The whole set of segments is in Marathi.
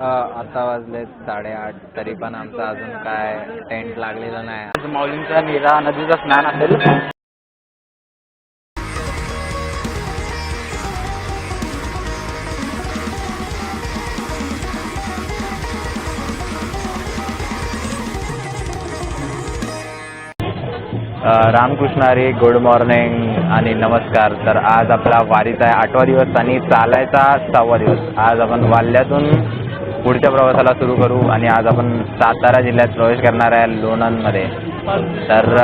आता वाजले साडेआठ तरी पण आमचं अजून काय टेंट लागलेलं नाही. आज माऊलींचा नीरा नदीचं स्नान असेल. अ, रामकृष्ण हरी गुड मॉर्निंग आणि नमस्कार. तर आज आपला वारीचा आहे आठवा दिवस आणि चालायचा सहावा दिवस. आज आपण वाल्ह्यातून पुढच्या प्रवासाला सुरू करू आणि आज आपण सातारा जिल्ह्यात प्रवेश करणार आहे लोणंदमध्ये. तर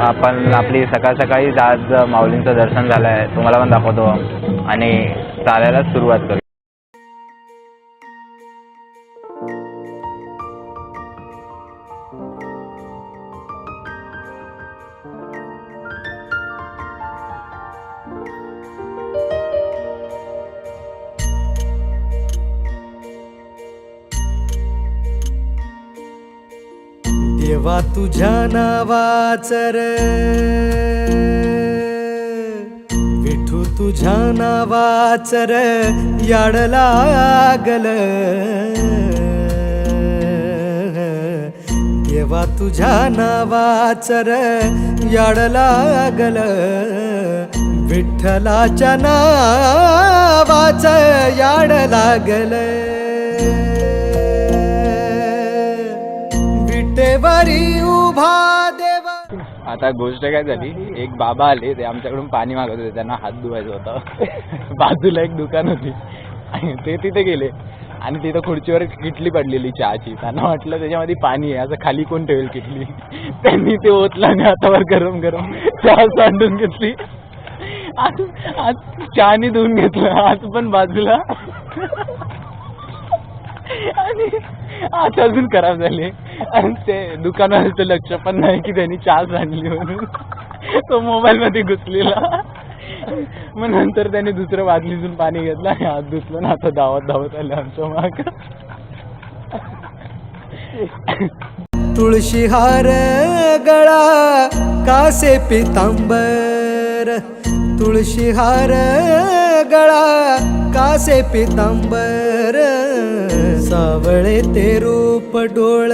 आपण आपली सकाळ सकाळीच आज माऊलींचं दर्शन झालं आहे तुम्हाला पण दाखवतो. आणि चालायला सुरुवात करू. देवा तुझ्या नावाचर विठू तुझ्या नावाचर याड लागल. देवा तुझ्या नावाचर याड लागल. विठ्ठलाच्या नावाच याड लागल. देवरी उभा देवा आता गोष्ट काय झाली? एक बाबा आले ते आमच्याकडून पाणी मागत होते त्यांना हात धुवायचं होतं. बाजूला एक दुकान होती. आणि ते तिथे गेले. आणि तिथं खुर्चीवर किटली पडलेली चहाची. त्यांना वाटलं त्याच्यामध्ये पाणी आहे असं खाली कोण ठेवेल किटली? त्यांनी ते ओतलं आणि हातावर गरम गरम चहा सांडून घेतली. आज आज चहाने धुवून घेतलं. आज पण बाजूला. आणि आज अजून खराब झाले. आणि ते दुकानवाल्याचं लक्ष पण नाही की त्यांनी चहा आणली म्हणून. तो मोबाईल मध्ये घुसलेला. मग नंतर त्याने दुसरं बादलीतून पाणी घेतलं आणि हात धुतलं ना आता धावत धावत आले आमच्या माग. तुळशी हार गळा कासे पितांबर. तुळशी हार गळा कासे पितांबर. सावळे ते रूप डोळ.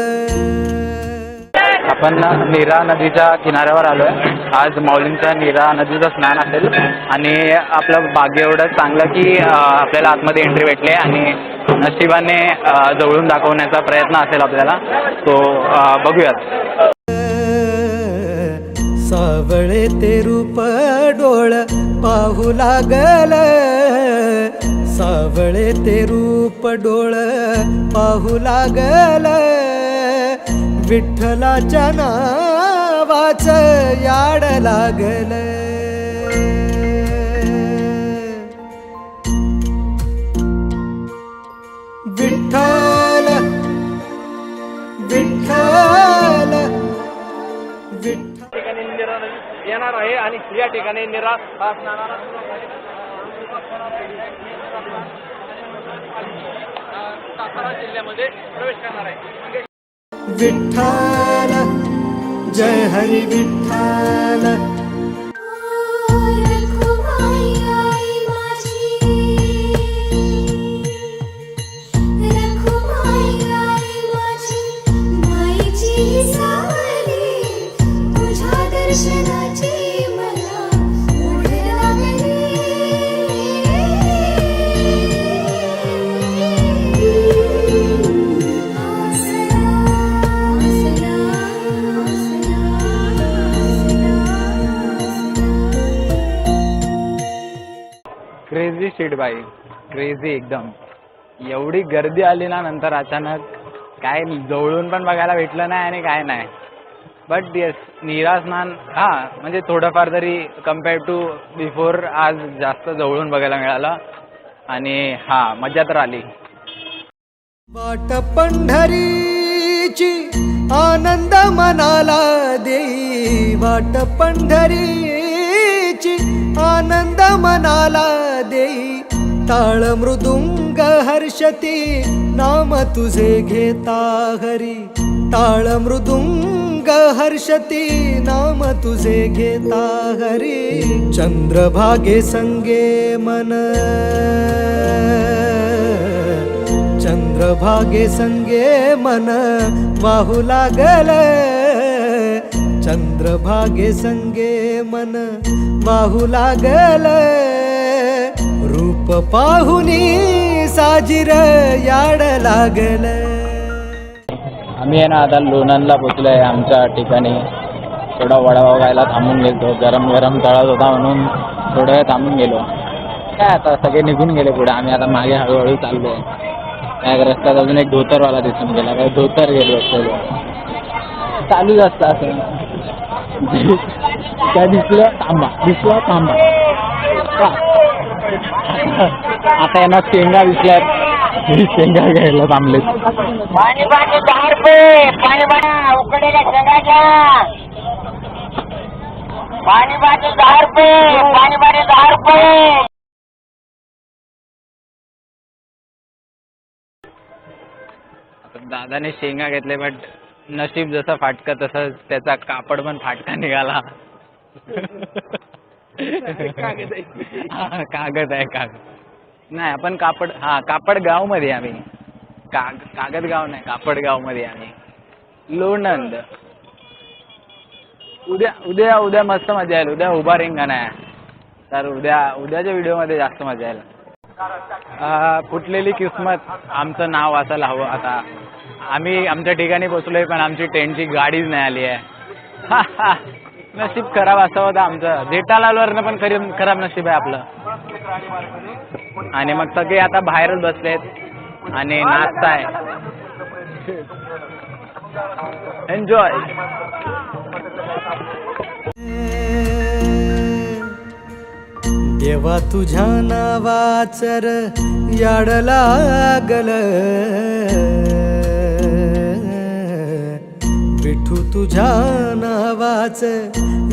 आपण नीरा नदीच्या किनाऱ्यावर आलोय. आज माऊलींच्या नीरा नदीचं स्नान असेल. आणि आपलं भाग्य एवढं चांगलं की आपल्याला आतमध्ये एंट्री भेटली आणि नशिबाने जवळून दाखवण्याचा प्रयत्न असेल आपल्याला. तो बघूयात. सावळे ते रूप डोळ पाहू लागल. सावळे ते रूप डोळ पाहू लागल. विठ्ठलाच्या नावाच याड लागल. विठ्ठल विठ्ठल विठ्ठल. ठिकाणी निरा येणार आहे आणि या ठिकाणी निरा हा सातारा जिल्ह्यामध्ये प्रवेश करणार आहे. विठ्ठल जय हरी विठ्ठल. सीट बाई क्रेझी एकदम. एवढी गर्दी आली ना नंतर अचानक काय जवळून पण बघायला भेटलं नाही आणि काय नाही. बट येस निराश स्नान हा म्हणजे थोडंफार तरी कंपेअर टू बिफोर आज जास्त जवळून बघायला मिळालं. आणि हा मजा तर आली. वाट पंढरीची आनंद मनाला देई. वाट पंढरी आनंद मनाला देई. ताळ मृदुंग हर्षती नाम तुझे घेता हरी ताळ मृदुंग हर्षती नाम तुझे घेता हरी चंद्रभागे संगे मन. चंद्रभागे संगे मन. वाहू लागल चंद्रभागे संगे मन वाहू लागल. रूप पाहुनी साजिर याड लागल. आम्ही आहे ना आता लोणंदला पोचलो आहे आमच्या ठिकाणी. थोडा वडापाव खायला थांबून गेलो गरम गरम तळत होता म्हणून थोडं वेळ थांबून गेलो. काय आता सगळे निघून गेले पुढे. आम्ही आता मागे हळूहळू चाललो आहे. त्या रस्त्यात अजून एक धोतरवाला दिसून गेला. काय धोतर गेलो असतो. चालूच असतं असं. काय दिसलं? थांबा दिसलं का? आता यांना शेंगा दिसल्यात. शेंगा घ्यायला थांबलेत. पाणी पाणी दहा रुपये पाणी शेंगाच्या पाणी पाणी दहा रुपये पाणी पाणी दहा रुपये दादाने शेंगा घेतले बट नशीब जसं फाटका तसं त्याचा कापड पण फाटका निघाला. कागद आहे. कागद नाही आपण कापड हा कापड गावमध्ये आम्ही. काग कागद गाव नाही कापड गावमध्ये आम्ही. लोणंद. उद्या उद्या उद्या मस्त मजा येईल. उद्या उभा रिंगण आहे. तर उद्या उद्याच्या व्हिडिओमध्ये जास्त मजा येईल. फुटलेली किस्मत आमचं नाव असायला हवं आता. आम्ही आमच्या ठिकाणी पोचलोय पण आमची टेंटची गाडीच नाही आली आहे. नशीब खराब असावं होतं आमचं. देटालालवरनं पण खरी खराब नशीब आहे आपलं. आणि मग सगळे आता बाहेरच बसलेत आणि नाचताय. एन्जॉय देवा तुझ्या नावाचर याड लागल. विठू तुझ्या नावाच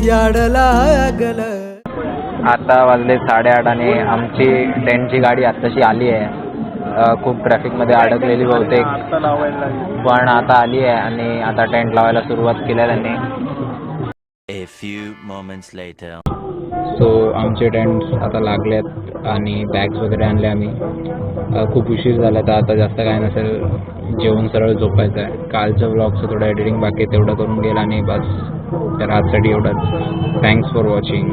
याड लागल. आता वाजले साडेआठ आणि आमची टेंटची गाडी आत्ताशी आली आहे. खूप ट्रॅफिकमध्ये अडकलेली बहुतेक. पण आता आली आहे आणि आता टेंट लावायला सुरुवात केली आहे त्यांनी. A few moments later. So आमचे टेंट्स आता लागले आहेत आणि बॅग्स वगैरे आणले आम्ही. खूप उशीर झाला तर आता जास्त काय नसेल जेवण सरळ झोपायचं आहे. कालच्या ब्लॉगचं थोडं एडिटिंग बाकी तेवढं करून गेलं आणि बस. तर आजसाठी एवढंच. Thanks for watching